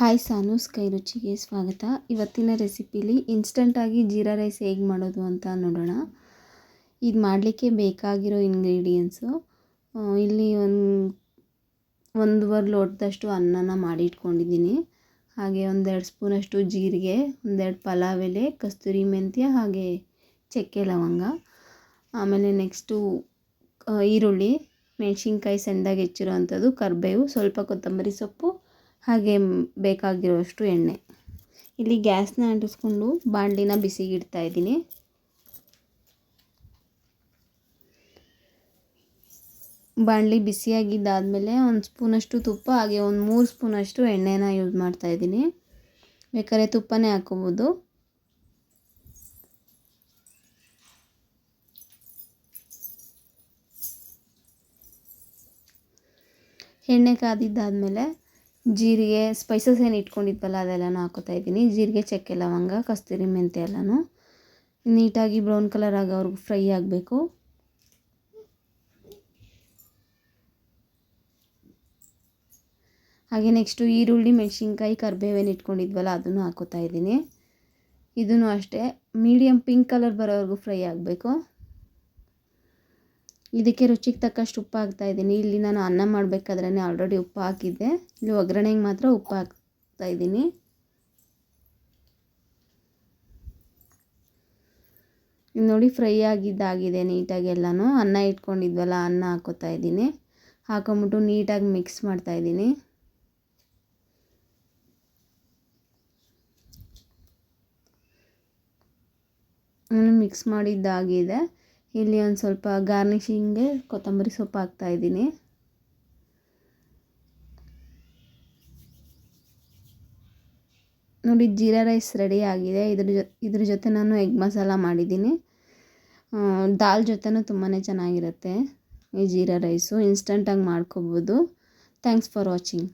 Hi ಸಾನು sky ರುಚಿಗೆ ಸ್ವಾಗತ. ಇವತ್ತಿನ ರೆಸಿಪಿಲಿ ಇನ್ಸ್ಟಂಟಾಗಿ ಜೀರಾ ರೈಸ್ ಹೇಗೆ ಮಾಡೋದು ಅಂತ ನೋಡೋಣ. ಇದು ಮಾಡಲಿಕ್ಕೆ ಬೇಕಾಗಿರೋ ಇಂಗ್ರೀಡಿಯೆಂಟ್ಸು ಇಲ್ಲಿ ಒಂದು, ಒಂದೂವರೆ ಲೋಟದಷ್ಟು ಅನ್ನನ ಮಾಡಿ ಇಟ್ಕೊಂಡಿದ್ದೀನಿ ಹಾಗೆ ಒಂದೆರಡು ಸ್ಪೂನಷ್ಟು ಜೀರಿಗೆ, ಒಂದೆರಡು ಪಲಾವ್ ಎಲೆ, ಕಸ್ತೂರಿ ಮೆಂತ್ಯ, ಹಾಗೆ ಚಕ್ಕೆ ಲವಂಗ. ಆಮೇಲೆ ನೆಕ್ಸ್ಟು ಈರುಳ್ಳಿ, ಮೆಣಸಿನ್ಕಾಯಿ ಸಣ್ಣದಾಗಿ ಹೆಚ್ಚಿರೋ ಅಂಥದ್ದು ಕರಿಬೇವು, ಸ್ವಲ್ಪ ಕೊತ್ತಂಬರಿ ಸೊಪ್ಪು ಹಾಗೆ ಬೇಕಾಗಿರೋಷ್ಟು ಎಣ್ಣೆ. ಇಲ್ಲಿ ಗ್ಯಾಸ್ನ ಅಂಟಿಸ್ಕೊಂಡು ಬಾಣಲಿನ ಬಿಸಿಗಿಡ್ತಾ ಇದ್ದೀನಿ. ಬಾಣಲಿ ಬಿಸಿಯಾಗಿದ್ದಾದಮೇಲೆ ಒಂದು ಸ್ಪೂನಷ್ಟು ತುಪ್ಪ, ಹಾಗೆ ಒಂದು ಮೂರು ಸ್ಪೂನಷ್ಟು ಎಣ್ಣೆನ ಯೂಸ್ ಮಾಡ್ತಾ ಇದ್ದೀನಿ. ಬೇಕಾದ್ರೆ ತುಪ್ಪನೇ ಹಾಕೋಬೋದು ಎಣ್ಣೆ ಕಾದಿದ್ದಾದಮೇಲೆ ಜೀರಿಗೆ ಸ್ಪೈಸಸ್ ಏನು ಇಟ್ಕೊಂಡಿದ್ವಲ್ಲ, ಅದೆಲ್ಲನೂ ಹಾಕೋತಾ ಇದ್ದೀನಿ. ಜೀರಿಗೆ, ಚಕ್ಕೆ, ಲವಂಗ, ಕಸ್ತೂರಿ ಮೆಂತೆ ಎಲ್ಲನೂ. ನೀಟಾಗಿ ಬ್ರೌನ್ ಕಲರ್ ಆಗೋವರೆಗೂ ಫ್ರೈ ಆಗಬೇಕು. ಹಾಗೆ ನೆಕ್ಸ್ಟು ಈರುಳ್ಳಿ, ಮೆಣಸಿನ್ಕಾಯಿ, ಕರಿಬೇವೇನು ಇಟ್ಕೊಂಡಿದ್ವಲ್ಲ, ಅದನ್ನು ಹಾಕೋತಾ ಇದ್ದೀನಿ. ಇದನ್ನು ಅಷ್ಟೇ. ಮೀಡಿಯಮ್ ಪಿಂಕ್ ಕಲರ್ ಬರೋವರೆಗೂ ಫ್ರೈ ಆಗಬೇಕು. ಇದಕ್ಕೆ ರುಚಿಗೆ ತಕ್ಕಷ್ಟು ಉಪ್ಪು ಹಾಕ್ತಾ ಇದ್ದೀನಿ. ಇಲ್ಲಿ ನಾನು ಅನ್ನ ಮಾಡಬೇಕಾದ್ರೆ ಆಲ್ರೆಡಿ ಉಪ್ಪು ಹಾಕಿದ್ದೆ. ಇಲ್ಲಿ ಒಗ್ಗರಣೆಗೆ ಮಾತ್ರ ಉಪ್ಪು ಹಾಕ್ತಾ ಇದ್ದೀನಿ. ನೋಡಿ ಫ್ರೈ ಆಗಿದ್ದಾಗಿದೆ ನೀಟಾಗಿ ಎಲ್ಲಾನು. ಅನ್ನ ಇಟ್ಕೊಂಡಿದ್ವಲ್ಲ, ಅನ್ನ ಹಾಕೋತಾ ಇದ್ದೀನಿ. ಹಾಕೊಂಬಿಟ್ಟು ನೀಟಾಗಿ ಮಿಕ್ಸ್ ಮಾಡ್ತಾ ಇದ್ದೀನಿ. ಮಿಕ್ಸ್ ಮಾಡಿದ್ದಾಗಿದೆ. ಇಲ್ಲಿ ಒಂದು ಸ್ವಲ್ಪ ಗಾರ್ನಿಷಿಂಗ್ಗೆ ಕೊತ್ತಂಬರಿ ಸೊಪ್ಪು ಹಾಕ್ತಾಯಿದ್ದೀನಿ ನೋಡಿ, ಜೀರಾ ರೈಸ್ ರೆಡಿ ಆಗಿದೆ. ಇದ್ರ ಜೊ, ಇದ್ರ ಜೊತೆ ನಾನು ಎಗ್ ಮಸಾಲ ಮಾಡಿದ್ದೀನಿ. ದಾಲ್ ಜೊತೆನೂ ತುಂಬಾ ಚೆನ್ನಾಗಿರುತ್ತೆ ಈ ಜೀರಾ ರೈಸು. ಇನ್ಸ್ಟಂಟಾಗಿ ಮಾಡ್ಕೋಬೋದು. Thanks for watching